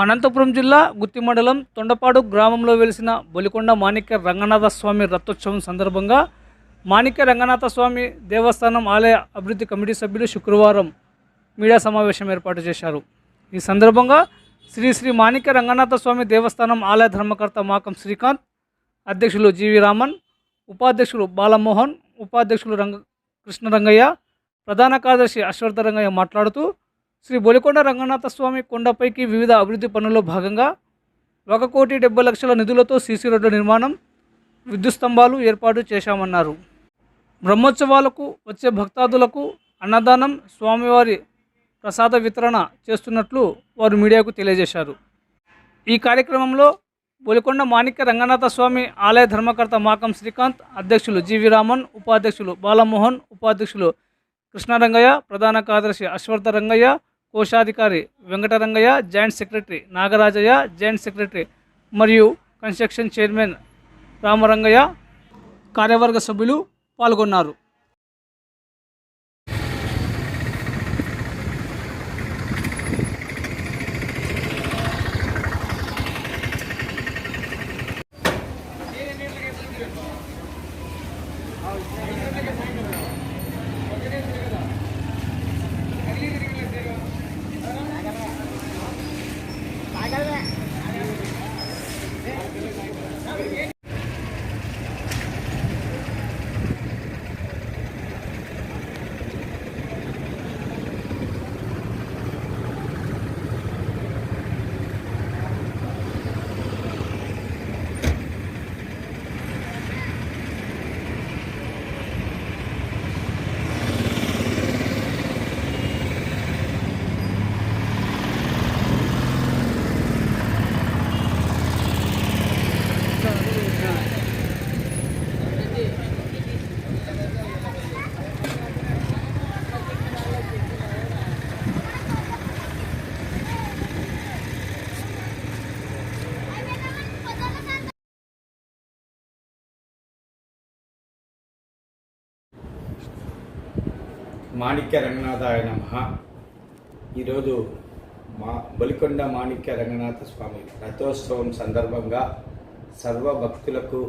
అనంతపురం జిల్లా గుత్తి మండలం తొండపాడు గ్రామంలో వెలిసిన బొలికొండ మాణిక్య రంగనాథ స్వామి రథోత్సవం సందర్భంగా మాణిక్య రంగనాథ స్వామి దేవస్థానం ఆలయ అభివృద్ధి కమిటీ సభ్యులు శుక్రవారం మీడియా సమావేశం ఏర్పాటు చేశారు. ఈ సందర్భంగా శ్రీ శ్రీ మాణిక్య రంగనాథ స్వామి దేవస్థానం ఆలయ ధర్మకర్త మాకం శ్రీకాంత్ అధ్యక్షులు జీవి రామన్ ఉపాధ్యక్షులు బాలమోహన్ ఉపాధ్యక్షులు రంగ కృష్ణరంగయ్య ప్రధాన కార్యదర్శి అశ్వర్థ రంగయ్య మాట్లాడుతూ శ్రీ బొలికొండ రంగనాథ స్వామి కొండపైకి వివిధ అభివృద్ధి పనుల్లో భాగంగా ఒక కోటి డెబ్బై లక్షల నిధులతో సీసీ రోడ్ల నిర్మాణం విద్యుత్ స్తంభాలు ఏర్పాటు చేశామన్నారు. బ్రహ్మోత్సవాలకు వచ్చే భక్తాదులకు అన్నదానం స్వామివారి ప్రసాద వితరణ చేస్తున్నట్లు వారు మీడియాకు తెలియజేశారు. ఈ కార్యక్రమంలో బొలికొండ మాణిక్య రంగనాథ స్వామి ఆలయ ధర్మకర్త మాకం శ్రీకాంత్ అధ్యక్షులు జీవి రామన్ ఉపాధ్యక్షులు బాలమోహన్ ఉపాధ్యక్షులు కృష్ణారంగయ్య ప్రధాన కార్యదర్శి అశ్వర్ధ రంగయ్య కోశాధికారి Venkatarangaiah joint secretary Nagarajaiah joint secretary మరియు కన్స్ట్రక్షన్ చైర్మన్ రామరంగయ్య కార్యవర్గ సభ్యులు పాల్గొన్నారు. మాణిక్య రంగనాథాయ నమ. ఈరోజు మా బలికొండ మాణిక్య రంగనాథ స్వామి రథోత్సవం సందర్భంగా సర్వ భక్తులకు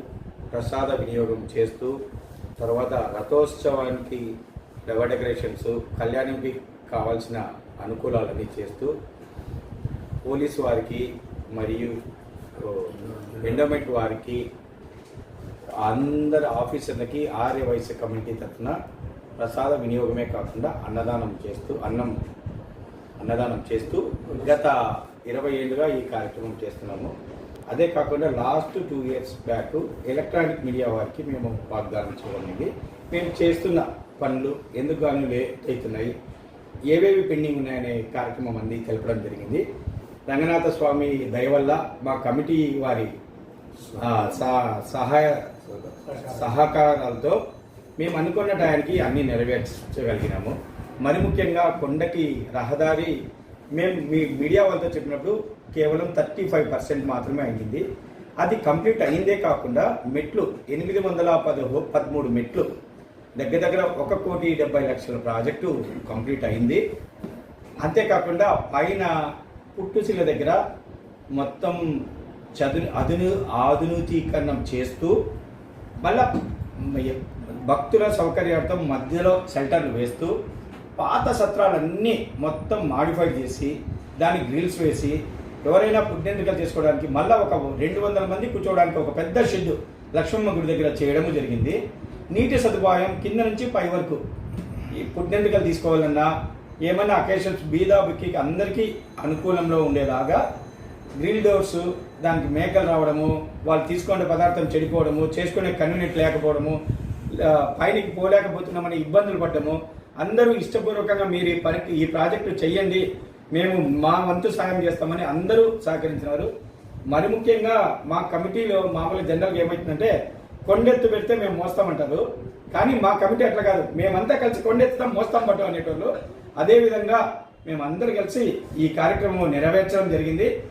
ప్రసాద వినియోగం చేస్తూ తర్వాత రథోత్సవానికి ఫ్లవర్ డెకరేషన్స్ కళ్యాణికి కావాల్సిన అనుకూలాలన్నీ చేస్తూ పోలీసు వారికి మరియు ఎండోమెంట్ వారికి అందరు ఆఫీసర్లకి ఆర్య వైశ్య కమిటీ తరఫున ప్రసాద వినియోగమే కాకుండా అన్నదానం చేస్తూ అన్నం అన్నదానం చేస్తూ గత ఇరవై ఏళ్ళుగా ఈ కార్యక్రమం చేస్తున్నాము. అదే కాకుండా last two years back electronic media వారికి మేము వాగ్దానం చేయడం మేము చేస్తున్న పనులు ఎందుకు గాను లేట్ అవుతున్నాయి ఏవేవి పెండింగ్ ఉన్నాయనే కార్యక్రమం అంది తెలపడం జరిగింది. రంగనాథ స్వామి దయ వల్ల మా కమిటీ వారి సహాయ సహకారాలతో మేము అనుకున్న టయానికి అన్నీ నెరవేర్చగలిగినాము. మరి ముఖ్యంగా కొండకి రహదారి మేము మీ మీడియా వాళ్ళతో చెప్పినప్పుడు కేవలం థర్టీ ఫైవ్ పర్సెంట్ మాత్రమే అయింది. అది కంప్లీట్ అయిందే కాకుండా మెట్లు ఎనిమిది వందల పదహో పదమూడు మెట్లు దగ్గర దగ్గర ఒక కోటి డెబ్బై లక్షల ప్రాజెక్టు కంప్లీట్ అయింది. అంతేకాకుండా పైన పుట్టుశిల దగ్గర మొత్తం చదును అదును ఆధునీకరణం చేస్తూ మళ్ళా భక్తుల సౌకర్యార్థం మధ్యలో షెల్టర్లు వేస్తూ పాత సత్రాలన్నీ మొత్తం మాడిఫై చేసి దానికి గ్రిల్స్ వేసి ఎవరైనా పుణ్యంతికలు చేసుకోవడానికి మళ్ళీ ఒక రెండు వందల మంది కూర్చోవడానికి ఒక పెద్ద షెడ్ లక్ష్మమ్మ గుడి దగ్గర చేయడము జరిగింది. నీటి సదుపాయం కింద నుంచి పై వరకు. ఈ పుణ్యంతికలు తీసుకోవాలన్నా ఏమైనా అకేషన్స్ బీదా బిక్కి అందరికీ అనుకూలంలో ఉండేలాగా గ్రిల్ డోర్స్ దానికి మేకలు రావడము వాళ్ళు తీసుకునే పదార్థం చెడిపోవడము చేసుకునే కన్వీనియంట్ లేకపోవడము పైనకి పోలేకపోతున్నామని ఇబ్బందులు పడ్డము. అందరూ ఇష్టపూర్వకంగా మీరు ఈ పని ఈ ప్రాజెక్టు చెయ్యండి. మేము మా వంతు సాయం చేస్తామని అందరూ సహకరించినారు. మరి ముఖ్యంగా మా కమిటీలో మామూలు జనరల్గా ఏమవుతుందంటే కొండెత్తు పెడితే మేము మోస్తామంటారు. కానీ మా కమిటీ అట్లా కాదు. మేమంతా కలిసి కొండెత్తుతాం మోస్తాం పట్టు అనేటోళ్ళు. అదేవిధంగా మేమందరూ కలిసి ఈ కార్యక్రమం నెరవేర్చడం జరిగింది.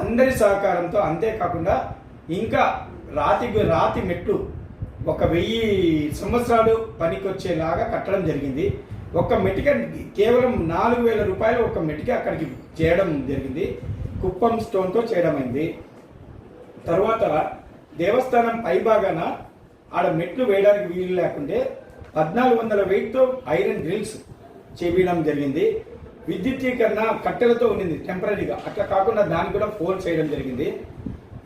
అందరి సహకారంతో అంతేకాకుండా ఇంకా రాతి రాతి మెట్లు ఒక వెయ్యి సంవత్సరాలు పనికొచ్చేలాగా కట్టడం జరిగింది. ఒక మెటిక కేవలం నాలుగు వేల రూపాయలు ఒక మెటిక అక్కడికి చేయడం జరిగింది. కుప్పం స్టోన్తో చేయడం అయింది తర్వాత దేవస్థానం పైభాగాన ఆడ మెట్లు వేయడానికి వీలు లేకుంటే పద్నాలుగు వందల వెయిట్తో ఐరన్ గ్రిల్స్ చేపించడం జరిగింది. విద్యుత్తీకరణ కట్టెలతో ఉండింది టెంపరీగా. అట్లా కాకుండా దాన్ని కూడా ఫోన్ చేయడం జరిగింది.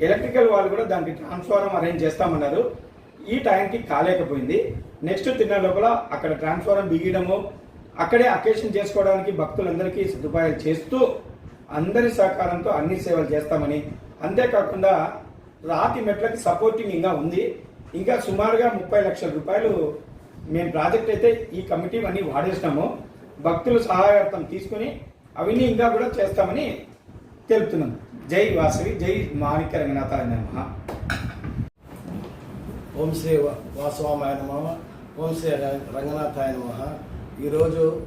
ఎలక్ట్రికల్ వాళ్ళు కూడా దానికి ట్రాన్స్ఫార్మర్ అరేంజ్ చేస్తామన్నారు. ఈ టైంకి కాలేకపోయింది. నెక్స్ట్ తిన్న లోపల అక్కడ ట్రాన్స్ఫారం బిగియడము అక్కడే అకేషన్ చేసుకోవడానికి భక్తులందరికీ సదుపాయాలు చేస్తూ అందరి సహకారంతో అన్ని సేవలు చేస్తామని. అంతేకాకుండా రాతి మెట్లకి సపోర్టింగ్ ఇంకా ఉంది. ఇంకా సుమారుగా ముప్పై లక్షల రూపాయలు మేము ప్రాజెక్ట్ అయితే ఈ కమిటీ అన్నీ వాడేసినాము. భక్తుల సహాయార్థం తీసుకుని అవన్నీ ఇంకా కూడా చేస్తామని తెలుపుతున్నాం. జై వాసవి జై మాణిక్య రంగనాథ నమ. ఓం శ్రీ వ- వాసవామాయ నమ. ఓం శ్రీ ర- రంగనాథాయ నమ. ఈరోజు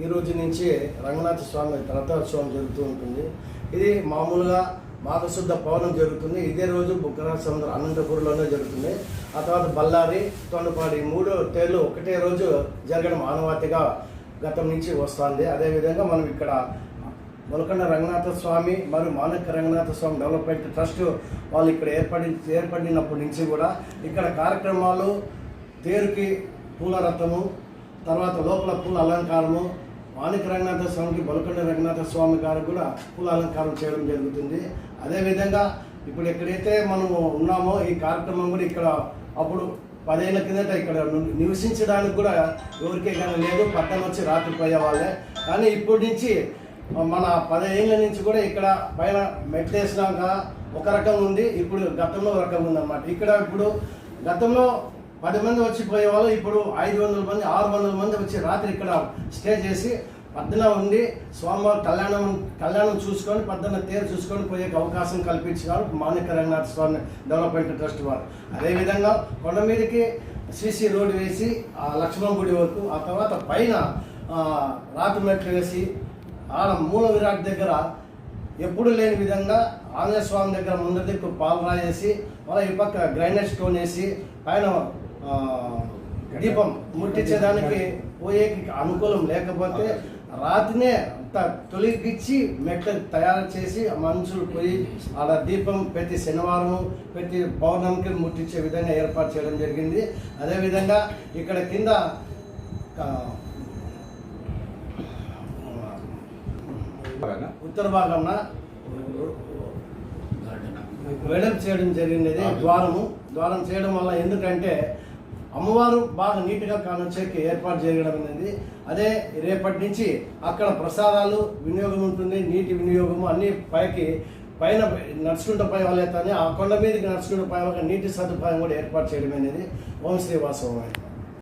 ఈ రోజు నుంచి రంగనాథ స్వామి రథోత్సవం జరుగుతూ ఉంటుంది. ఇది మామూలుగా మాఘశుద్ధ పౌర్ణం జరుగుతుంది. ఇదే రోజు బుగ్గరా సముద్రం అనంతపురంలోనే జరుగుతుంది. ఆ తర్వాత బళ్ళారి తొండపాడి మూడు తేళ్ళు ఒకటే రోజు జరగడం ఆనవాతిగా గతం నుంచి వస్తుంది. అదేవిధంగా మనం ఇక్కడ మొలకొండ రంగనాథ స్వామి మరియు మానక రంగనాథ స్వామి డెవలప్మెంట్ ట్రస్ట్ వాళ్ళు ఇక్కడ ఏర్పడి ఏర్పడినప్పటి నుంచి కూడా ఇక్కడ కార్యక్రమాలు తేరుకి పూల రథము తర్వాత లోపల పూల అలంకారము మాణిక రంగనాథ స్వామికి బొలకొండ రంగనాథ స్వామి గారికి కూడా పూల అలంకారం చేయడం జరుగుతుంది. అదేవిధంగా ఇప్పుడు ఎక్కడైతే మనము ఉన్నామో ఈ కార్యక్రమం కూడా ఇక్కడ అప్పుడు పదేళ్ళ కిందట ఇక్కడ నివసించడానికి కూడా ఎవరికే కానీ లేదు. పట్టణం వచ్చి రాత్రిపోయే వాళ్ళే కానీ ఇప్పటి నుంచి మన పదిహేళ్ళ నుంచి కూడా ఇక్కడ పైన మెట్లేసినాక ఒక రకం ఉంది ఇప్పుడు గతంలో ఒక రకం ఉందన్నమాట. ఇక్కడ ఇప్పుడు గతంలో పది మంది వచ్చి పోయేవాళ్ళు ఇప్పుడు ఐదు వందల మంది ఆరు వందల మంది వచ్చి రాత్రి ఇక్కడ స్టే చేసి పద్దన ఉండి స్వామివారి కళ్యాణం కళ్యాణం చూసుకొని పద్దన తేరు చూసుకొని పోయే అవకాశం కల్పించినారు మాణిక రంగనాథ స్వామి డెవలప్మెంట్ ట్రస్ట్ వారు. అదేవిధంగా కొండ మీదకి సిసి రోడ్డు వేసి ఆ లక్ష్మణ గుడి వరకు ఆ తర్వాత పైన రాతి మెట్లు వేసి ఆడ మూల విరాట్ దగ్గర ఎప్పుడు లేని విధంగా ఆంజనేయ స్వామి దగ్గర ముందు దిక్కు పాలరాయి వేసి మళ్ళీ ఈ పక్క గ్రైనేట్ స్టోన్ వేసి పైన దీపం ముట్టించేదానికి పోయేకి అనుకూలం లేకపోతే రాతినే అంత తొలగించి మెట్లు తయారు చేసి మనుషులు పోయి ఆడ దీపం ప్రతి శనివారం ప్రతి పౌర్ణమికి ముట్టించే విధంగా ఏర్పాటు చేయడం జరిగింది. అదేవిధంగా ఇక్కడ కింద ఆ, ఉత్తర భాగంన వెడల్పు చేయడం జరిగినది ద్వారము. ద్వారం చేయడం వల్ల ఎందుకంటే అమ్మవారు బాగా నీట్గా కానొచ్చేకి ఏర్పాటు చేయడం అనేది. అదే రేపటి నుంచి అక్కడ ప్రసాదాలు వినియోగం ఉంటుంది నీటి వినియోగము అన్ని పైకి పైన నడుచుకుంటూ పై వాళ్ళే ఆ కొండ మీదకి నడుచుకుంటూ పై వాళ్ళకి నీటి సదుపాయం కూడా ఏర్పాటు చేయడం అనేది ఓం శ్రీ వాసవం